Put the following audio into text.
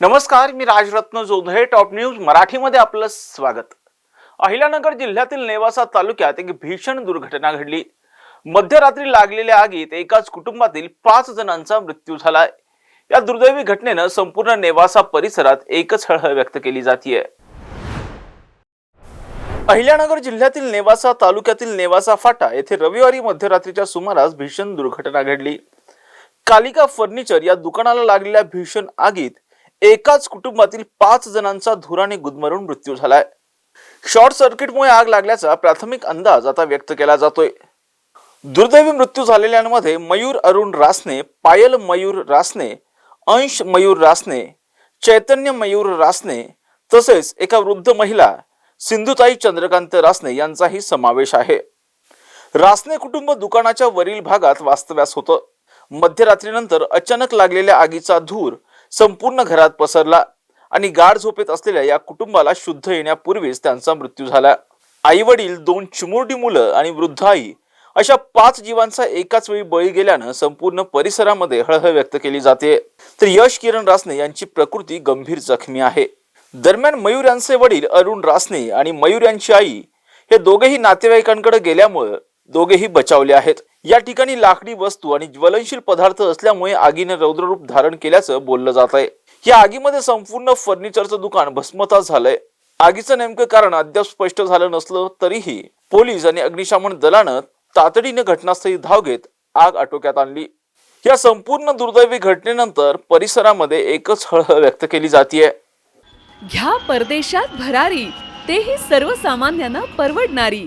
नमस्कार मी Rajratna Jodhale top news मराठीमध्ये आपलं स्वागत. अहिल्यानगर जिल्ह्यातील नेवासा तालुक्यात एक भीषण दुर्घटना घडली. मध्यरात्री लागलेल्या आगीत एकाच कुटुंबातील पाच जणांचा मृत्यू झालाय. या दुर्दैवी घटनेनं संपूर्ण नेवासा परिसरात एकच हळहळ व्यक्त केली जातीये. अहिल्यानगर जिल्ह्यातील नेवासा तालुक्यातील नेवासा फाटा येथे रविवारी मध्यरात्रीच्या सुमारास भीषण दुर्घटना घडली. कालिका फर्निचर या दुकानाला लागलेल्या भीषण आगीत एकाच कुटुंबातील पाच जणांचा धुराने गुदमरून मृत्यू झालाय. शॉर्ट सर्किटमुळे आग लागल्याचा प्राथमिक अंदाज आता व्यक्त केला जातोय. दुर्दैवी मृत्यू झालेल्यांमध्ये मयूर अरुण रासने पायल मयूर रासने अंश मयूर रासने चैतन्य मयूर रासने तसेच एका वृद्ध महिला सिंधुताई चंद्रकांत रासने यांचाही समावेश आहे. रासने कुटुंब दुकानाच्या वरील भागात वास्तव्यास होतं. मध्यरात्रीनंतर अचानक लागलेल्या आगीचा धूर संपूर्ण घरात पसरला आणि गाढ झोपेत असलेल्या या कुटुंबाला शुद्ध येण्यापूर्वीच त्यांचा मृत्यू झाला. आई वडील दोन चिमुरडी मुलं आणि वृद्ध आई अशा पाच जीवांचा एकाच वेळी बळी गेल्यानं संपूर्ण परिसरामध्ये हळहळ व्यक्त केली जाते. तर यश किरण रासने यांची प्रकृती गंभीर जखमी आहे. दरम्यान मयूर यांचे वडील अरुण रासने आणि मयूर यांची आई हे दोघेही नातेवाईकांकडे गेल्यामुळे दोघेही बचावले आहेत. या ठिकाणी लाकडी वस्तू आणि ज्वलनशील पदार्थ असल्यामुळे आगीने रौद्ररूप धारण केल्याचं बोललं जात आहे. या आगीमध्ये संपूर्ण फर्निचरचं दुकान भस्मता झालंय. आगीचं नेमकं कारण अद्याप स्पष्ट झालं नसलं तरीही पोलीस आणि अग्निशमन दलानं तातडीने घटनास्थळी धाव घेत आग आटोक्यात आणली. या संपूर्ण दुर्दैवी घटनेनंतर परिसरामध्ये एकच हळहळ व्यक्त केली जातीये. घ्या परदेशात भरारी तेही सर्वसामान्यांना परवडणारी.